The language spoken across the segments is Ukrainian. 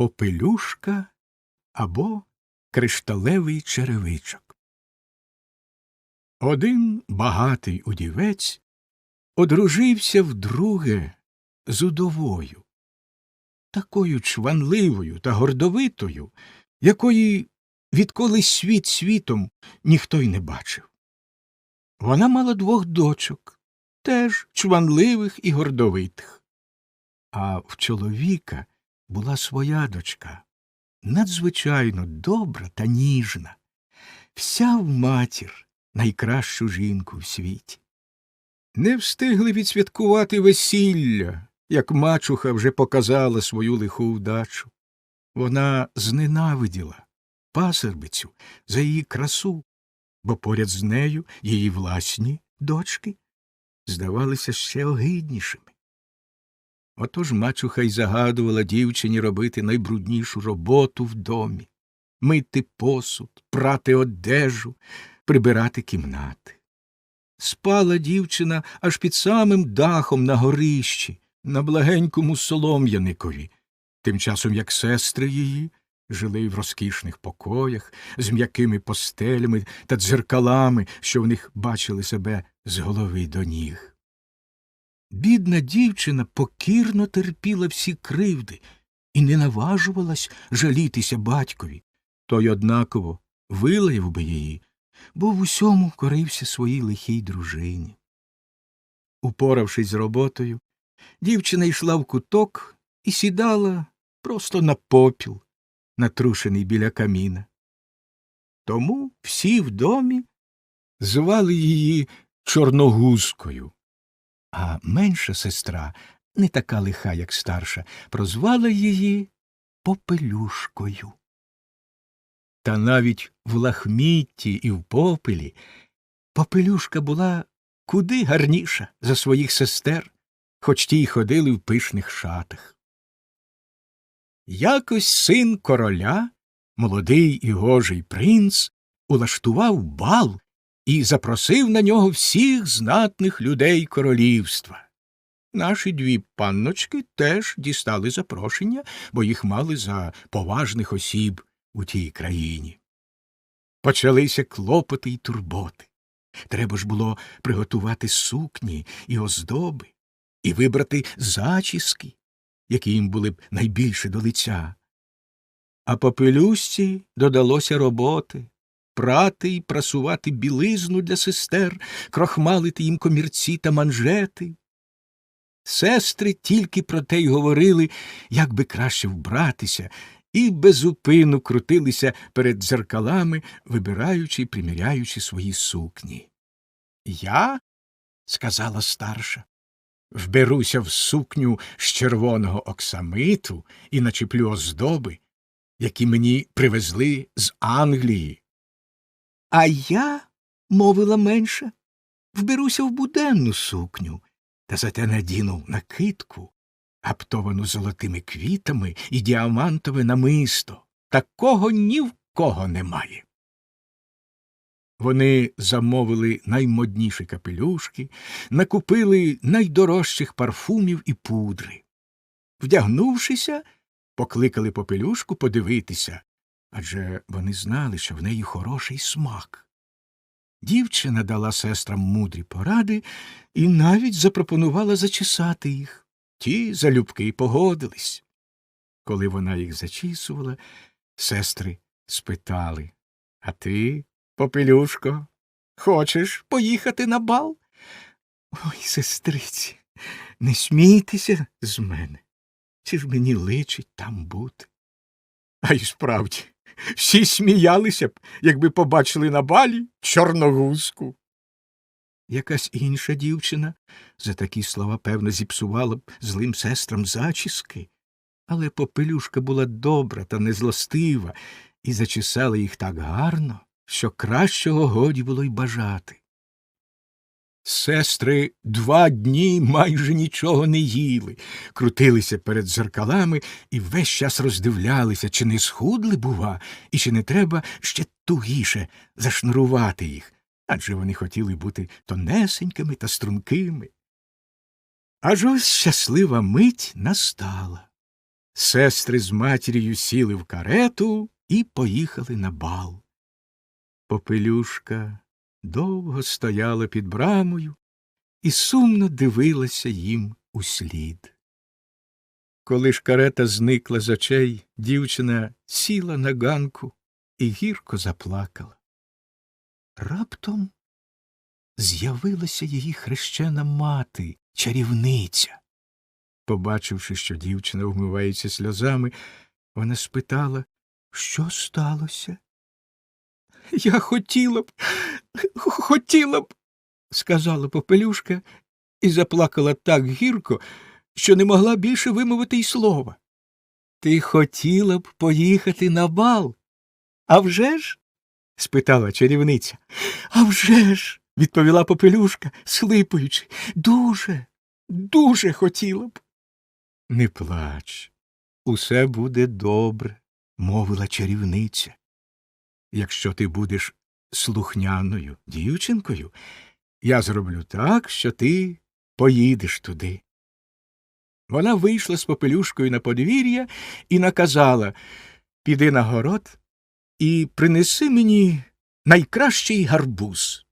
Попелюшка або кришталевий черевичок. Один багатий удівець одружився вдруге з удовою, такою чванливою та гордовитою, якої відколи світ світом ніхто й не бачив. Вона мала двох дочок, теж чванливих і гордовитих. А в чоловіка була своя дочка, надзвичайно добра та ніжна, вся в матір, найкращу жінку в світі. Не встигли відсвяткувати весілля, як мачуха вже показала свою лиху вдачу. Вона зненавиділа пасербицю за її красу, бо поряд з нею її власні дочки здавалися ще огиднішими. Отож мачуха й загадувала дівчині робити найбруднішу роботу в домі мити посуд, прати одежу, прибирати кімнати. Спала дівчина аж під самим дахом на горищі, на благенькому солом'яникові, тим часом як сестри її жили в розкішних покоях з м'якими постелями та дзеркалами, що в них бачили себе з голови до ніг. Бідна дівчина покірно терпіла всі кривди і не наважувалась жалітися батькові. Той однаково вилаяв би її, бо в усьому корився своїй лихій дружині. Упоравшись з роботою, дівчина йшла в куток і сідала просто на попіл, натрушений біля каміна. Тому всі в домі звали її Чорногузкою, а менша сестра, не така лиха, як старша, прозвала її Попелюшкою. Та навіть в лахмітті і в попелі Попелюшка була куди гарніша за своїх сестер, хоч ті й ходили в пишних шатах. Якось син короля, молодий і гожий принц, улаштував бал і запросив на нього всіх знатних людей королівства. Наші дві панночки теж дістали запрошення, бо їх мали за поважних осіб у тій країні. Почалися клопоти й турботи. Треба ж було приготувати сукні і оздоби, і вибрати зачіски, які їм були б найбільше до лиця. А попелюсці додалося роботи прати й прасувати білизну для сестер, крохмалити їм комірці та манжети. Сестри тільки про те й говорили, як би краще вбратися, і безупину крутилися перед дзеркалами, вибираючи й приміряючи свої сукні. Я, сказала старша, вберуся в сукню з червоного оксамиту і начеплю оздоби, які мені привезли з Англії. А я, мовила менша, вберуся в буденну сукню, та зате надіну накидку, гаптовану золотими квітами і діамантове намисто. Такого ні в кого немає. Вони замовили наймодніші капелюшки, накупили найдорожчих парфумів і пудри. Вдягнувшися, покликали попелюшку подивитися, адже вони знали, що в неї хороший смак. Дівчина дала сестрам мудрі поради і навіть запропонувала зачесати їх. Ті залюбки погодились. Коли вона їх зачісувала, сестри спитали А ти, попелюшко, хочеш поїхати на бал? Ой, сестриці, не смійтеся з мене. Чи ж мені личить там бути? А й справді, всі сміялися б, якби побачили на балі чорногузку. Якась інша дівчина за такі слова, певно, зіпсувала б злим сестрам зачіски, але попелюшка була добра та незлостива і зачесала їх так гарно, що кращого годі було й бажати. Сестри два дні майже нічого не їли, крутилися перед зеркалами і весь час роздивлялися, чи не схудли, бува, і чи не треба ще тугіше зашнурувати їх, адже вони хотіли бути тонесенькими та стрункими. Аж ось щаслива мить настала. сестри з матір'ю сіли в карету і поїхали на бал. Попелюшка довго стояла під брамою і сумно дивилася їм услід. Коли ж карета зникла з очей, дівчина сіла на ганку і гірко заплакала. Раптом з'явилася її хрещена мати, чарівниця. Побачивши, що дівчина вмивається сльозами, вона спитала, що сталося. Я хотіла б, хотіла б, сказала попелюшка і заплакала так гірко, що не могла більше вимовити й слова. Ти хотіла б поїхати на бал? А вже ж? спитала чарівниця. «А вже ж!» – відповіла попелюшка, слипаючи. Дуже, дуже хотіла б. Не плач, усе буде добре, мовила чарівниця. Якщо ти будеш слухняною дівчинкою, я зроблю так, що ти поїдеш туди. Вона вийшла з попелюшкою на подвір'я і наказала Піди на город і принеси мені найкращий гарбуз.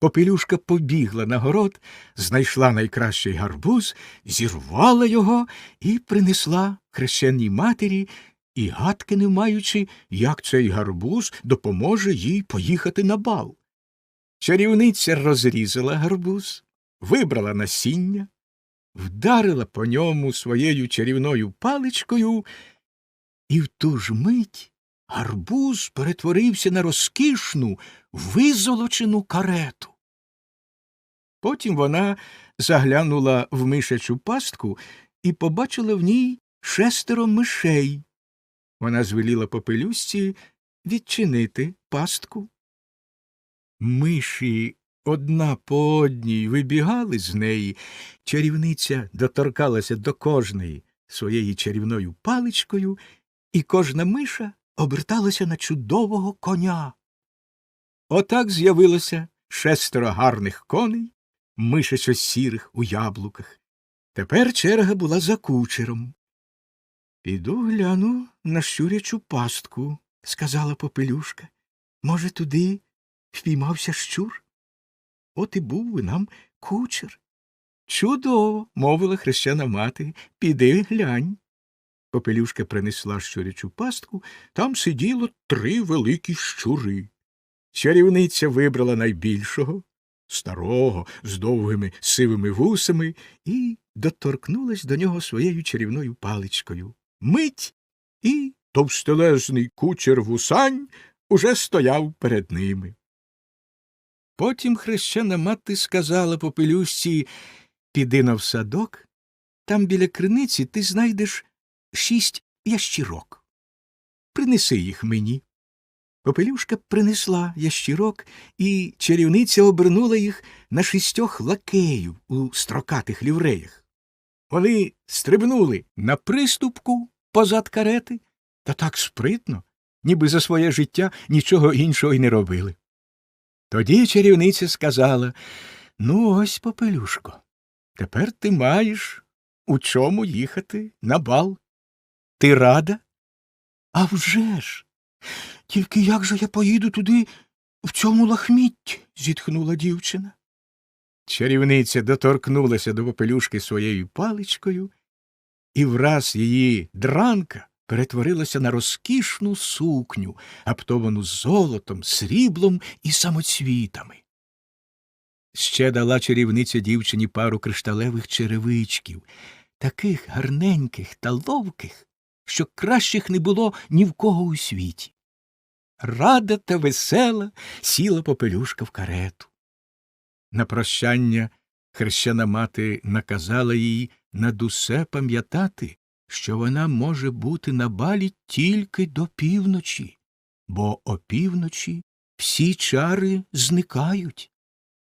Попелюшка побігла на город, знайшла найкращий гарбуз, зірвала його і принесла хрещеній матері, і гадки не маючи, як цей гарбуз допоможе їй поїхати на бал. Чарівниця розрізала гарбуз, вибрала насіння, вдарила по ньому своєю чарівною паличкою, і в ту ж мить гарбуз перетворився на розкішну, визолочену карету. Потім вона заглянула в мишачу пастку і побачила в ній шестеро мишей. Вона звеліла попелюсці відчинити пастку. Миші одна по одній вибігали з неї, чарівниця доторкалася до кожної своєю чарівною паличкою, і кожна миша оберталася на чудового коня. Отак з'явилося шестеро гарних коней, мишечо сірих у яблуках. Тепер черга була за кучером. Піду гляну на щурячу пастку, сказала попелюшка. Може, туди впіймався щур? От і був би нам кучер. Чудово, мовила хрещена мати, піди глянь. Попелюшка принесла щурячу пастку, там сиділо три великі щури. Чарівниця вибрала найбільшого, старого, з довгими сивими вусами, і доторкнулась до нього своєю чарівною паличкою. Мить і товстелезний кучер вусань уже стояв перед ними. Потім хрещена мати сказала попелюшці Піди на в садок, там біля криниці ти знайдеш шість ящірок. Принеси їх мені. Попелюшка принесла ящірок, і чарівниця обернула їх на шістьох лакеїв у строкатих лівреях. Вони стрибнули на приступку позад карети та так спритно, ніби за своє життя нічого іншого й не робили. Тоді чарівниця сказала Ну, ось, попелюшко, тепер ти маєш у чому їхати на бал. Ти рада? А вже ж! Тільки як же я поїду туди в цьому лахмітті? зітхнула дівчина. Чарівниця доторкнулася до попелюшки своєю паличкою, і враз її дранка перетворилася на розкішну сукню, аптовану золотом, сріблом і самоцвітами. Ще дала чарівниця дівчині пару кришталевих черевичків, таких гарненьких та ловких, що кращих не було ні в кого у світі. Рада та весела сіла попелюшка в карету. На прощання хрещена мати наказала їй над усе пам'ятати, що вона може бути на балі тільки до півночі, бо опівночі всі чари зникають.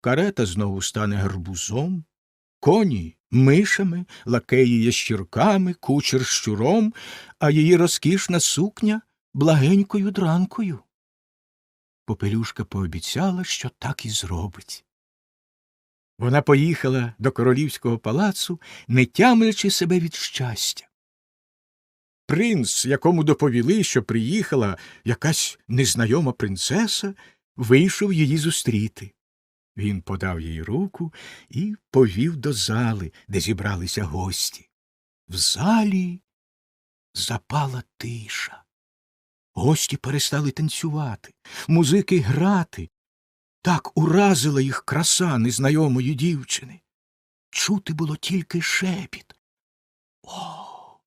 Карета знову стане гарбузом, коні мишами, лакеї ящірками, кучер щуром, а її розкішна сукня благенькою дранкою. Попелюшка пообіцяла, що так і зробить. Вона поїхала до королівського палацу, не тямлячи себе від щастя. принц, якому доповіли, що приїхала якась незнайома принцеса, вийшов її зустріти. Він подав їй руку і повів до зали, де зібралися гості. В залі запала тиша. Гості перестали танцювати, музики грати. Так уразила їх краса незнайомої дівчини. Чути було тільки шепіт. О,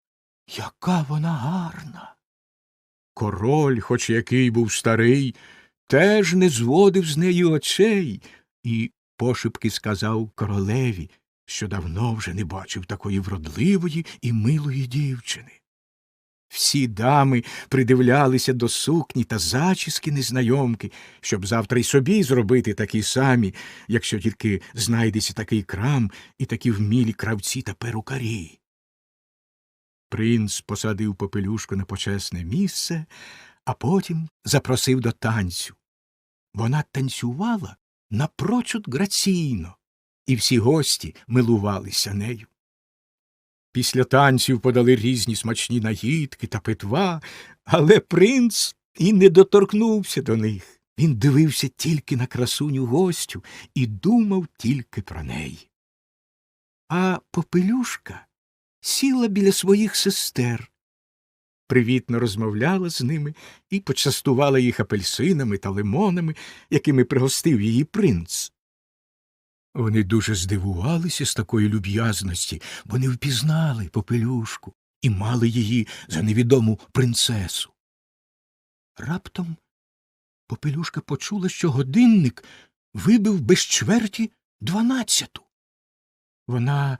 яка вона гарна. Король, хоч який був старий, теж не зводив з неї очей і пошепки сказав королеві, що давно вже не бачив такої вродливої і милої дівчини. Всі дами придивлялися до сукні та зачіски незнайомки, щоб завтра й собі зробити такі самі, якщо тільки знайдеться такий крам і такі вмілі кравці та перукарі. Принц посадив попелюшку на почесне місце, а потім запросив до танцю. Вона танцювала напрочуд граційно, і всі гості милувалися нею. Після танців подали різні смачні наїдки та питва, але принц і не доторкнувся до них. Він дивився тільки на красуню гостю і думав тільки про неї. А попелюшка сіла біля своїх сестер, привітно розмовляла з ними і почастувала їх апельсинами та лимонами, якими пригостив її принц. Вони дуже здивувалися з такої люб'язності, бо не впізнали попелюшку і мали її за невідому принцесу. Раптом попелюшка почула, що годинник вибив без чверті дванадцяту. Вона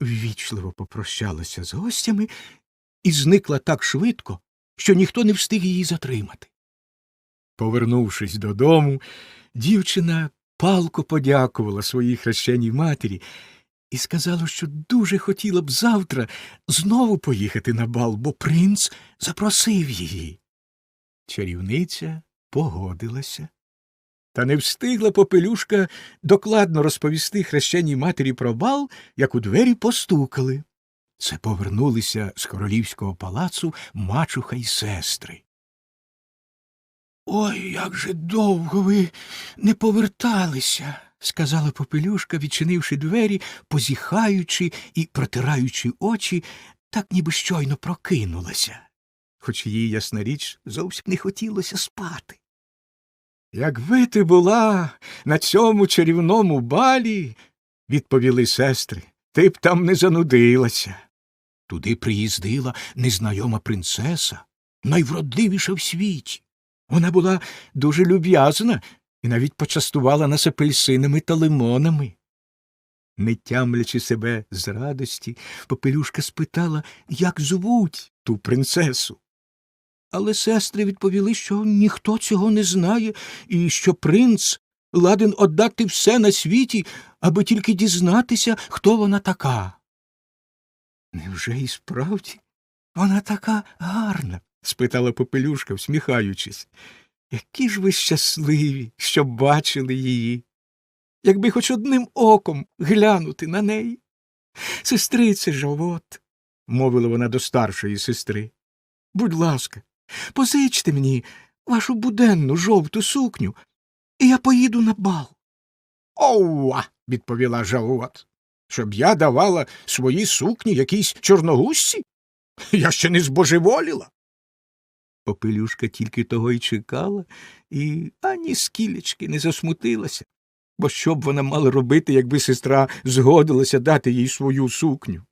ввічливо попрощалася з гостями і зникла так швидко, що ніхто не встиг її затримати. Повернувшись додому, дівчина палко подякувала своїй хрещеній матері і сказала, що дуже хотіла б завтра знову поїхати на бал, бо принц запросив її. Чарівниця погодилася. Та не встигла попелюшка докладно розповісти хрещеній матері про бал, як у двері постукали. Це повернулися з королівського палацу мачуха й сестри. Ой, як же довго ви не поверталися, сказала попелюшка, відчинивши двері, позіхаючи і протираючи очі, так ніби щойно прокинулася, хоч їй, ясна річ, зовсім не хотілося спати. Якби ти була на цьому чарівному балі, відповіли сестри, ти б там не занудилася. Туди приїздила незнайома принцеса, найвродливіша в світі. Вона була дуже люб'язна і навіть почастувала нас апельсинами та лимонами. Не тямлячи себе з радості, попелюшка спитала, як звуть ту принцесу. Але сестри відповіли, що ніхто цього не знає, і що принц ладен отдати все на світі, аби тільки дізнатися, хто вона така. Невже і справді вона така гарна? Спитала попелюшка, всміхаючись. Які ж ви щасливі, що бачили її. Якби хоч одним оком глянути на неї. Сестрице жовот, мовила вона до старшої сестри. Будь ласка, позичте мені вашу буденну жовту сукню, і я поїду на бал. Оуа. відповіла жовот. Щоб я давала свої сукні якійсь чорногусці? Я ще не збожеволіла. Попелюшка тільки того й чекала, і ані скілечки не засмутилася, бо що б вона мала робити, якби сестра згодилася дати їй свою сукню.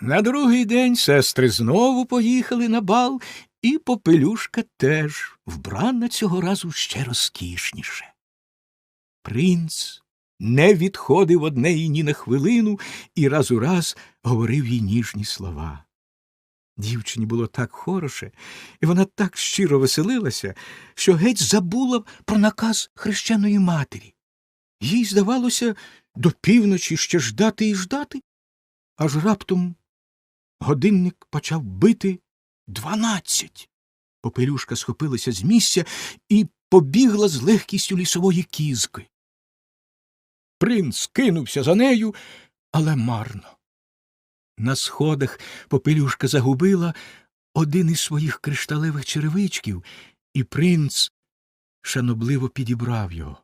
На другий день сестри знову поїхали на бал, і попелюшка теж вбрана цього разу ще розкішніше. Принц не відходив од неї ні на хвилину і раз у раз говорив їй ніжні слова. Дівчині було так хороше, і вона так щиро веселилася, що геть забула про наказ хрещеної матері. Їй здавалося до півночі ще ждати і ждати, аж раптом годинник почав бити дванадцять. Попелюшка схопилася з місця і побігла з легкістю лісової кізки. Принц кинувся за нею, але марно. На сходах попелюшка загубила один із своїх кришталевих черевичків, і принц шанобливо підібрав його.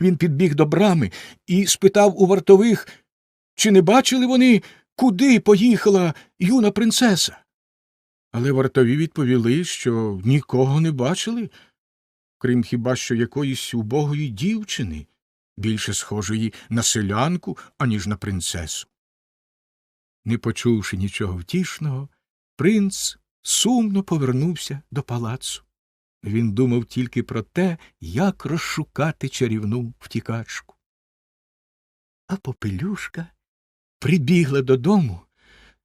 Він підбіг до брами і спитав у вартових, чи не бачили вони, куди поїхала юна принцеса. Але вартові відповіли, що нікого не бачили, крім хіба що якоїсь убогої дівчини, більше схожої на селянку, аніж на принцесу. Не почувши нічого втішного, принц сумно повернувся до палацу. Він думав тільки про те, як розшукати чарівну втікачку. А попелюшка прибігла додому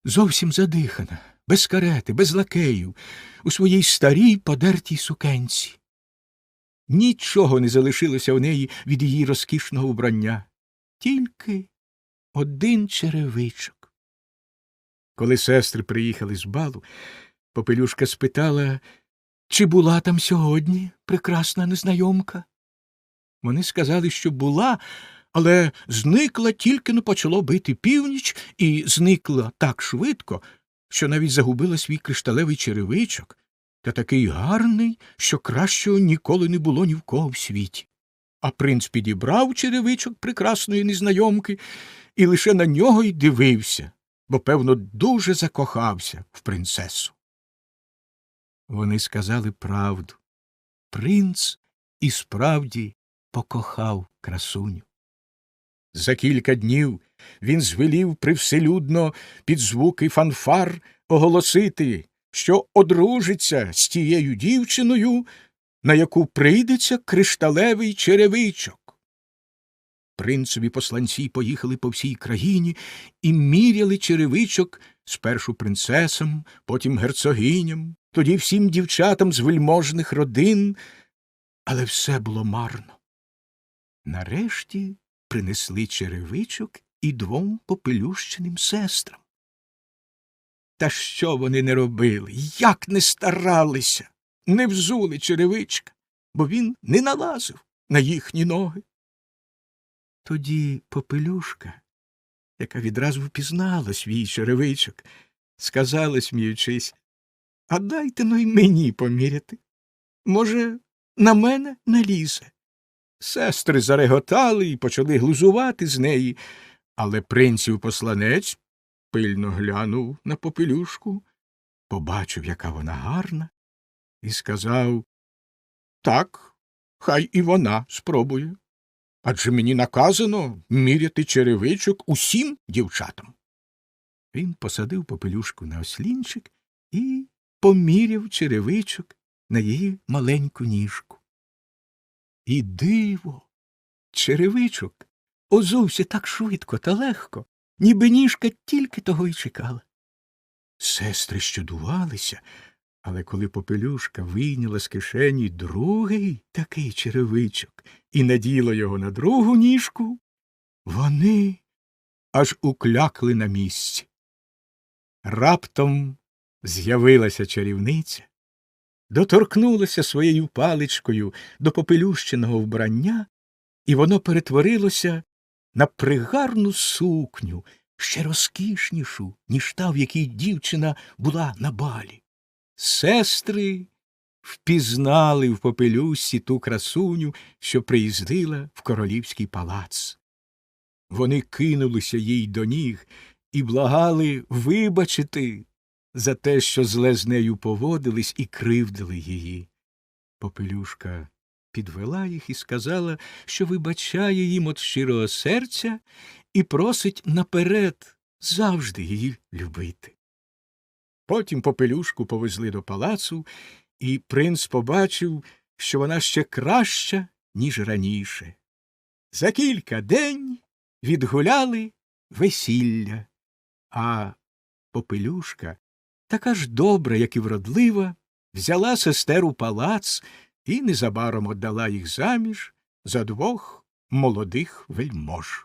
зовсім задихана, без карети, без лакеїв, у своїй старій подертій сукенці. Нічого не залишилося в неї від її розкішного вбрання, тільки один черевичок. Коли сестри приїхали з балу, попелюшка спитала, чи була там сьогодні прекрасна незнайомка. Вони сказали, що була, але зникла тільки но почало бити північ і зникла так швидко, що навіть загубила свій кришталевий черевичок, та такий гарний, що кращого ніколи не було ні в кого в світі. А принц підібрав черевичок прекрасної незнайомки і лише на нього й дивився, бо, певно, дуже закохався в принцесу. Вони сказали правду. Принц і справді покохав красуню. За кілька днів він звелів привселюдно під звуки фанфар оголосити, що одружиться з тією дівчиною, на яку прийдеться кришталевий черевичок. Принцеві посланці поїхали по всій країні і міряли черевичок спершу принцесам, потім герцогиням, тоді всім дівчатам з вельможних родин, але все було марно. Нарешті принесли черевичок і двом попелющеним сестрам. Та що вони не робили, як не старалися, не взули черевичка, бо він не налазив на їхні ноги. Тоді попелюшка, яка відразу впізнала свій черевичок, сказала, сміючись, а дайте ну й мені поміряти. Може, на мене налізе. Сестри зареготали і почали глузувати з неї, але принців посланець пильно глянув на попелюшку, побачив, яка вона гарна, і сказав Так, хай і вона спробує. Адже мені наказано міряти черевичок усім дівчатам. Він посадив попелюшку на ослінчик і поміряв черевичок на її маленьку ніжку. І диво! Черевичок озувся так швидко та легко, ніби ніжка тільки того й чекала. Сестри щодувалися, але коли попелюшка вийняла з кишені другий такий черевичок і наділа його на другу ніжку, вони аж уклякли на місці. Раптом з'явилася чарівниця, доторкнулася своєю паличкою до попелющеного вбрання, і воно перетворилося на пригарну сукню, ще розкішнішу, ніж та, в якій дівчина була на балі. Сестри впізнали в попелюсі ту красуню, що приїздила в королівський палац. Вони кинулися їй до ніг і благали вибачити за те, що зле з нею поводились і кривдили її. Попелюшка підвела їх і сказала, що вибачає їм від щирого серця і просить наперед завжди її любити. Потім попелюшку повезли до палацу, і принц побачив, що вона ще краща, ніж раніше. За кілька день відгуляли весілля, а попелюшка, така ж добра, як і вродлива, взяла сестер у палац і незабаром отдала їх заміж за двох молодих вельмож.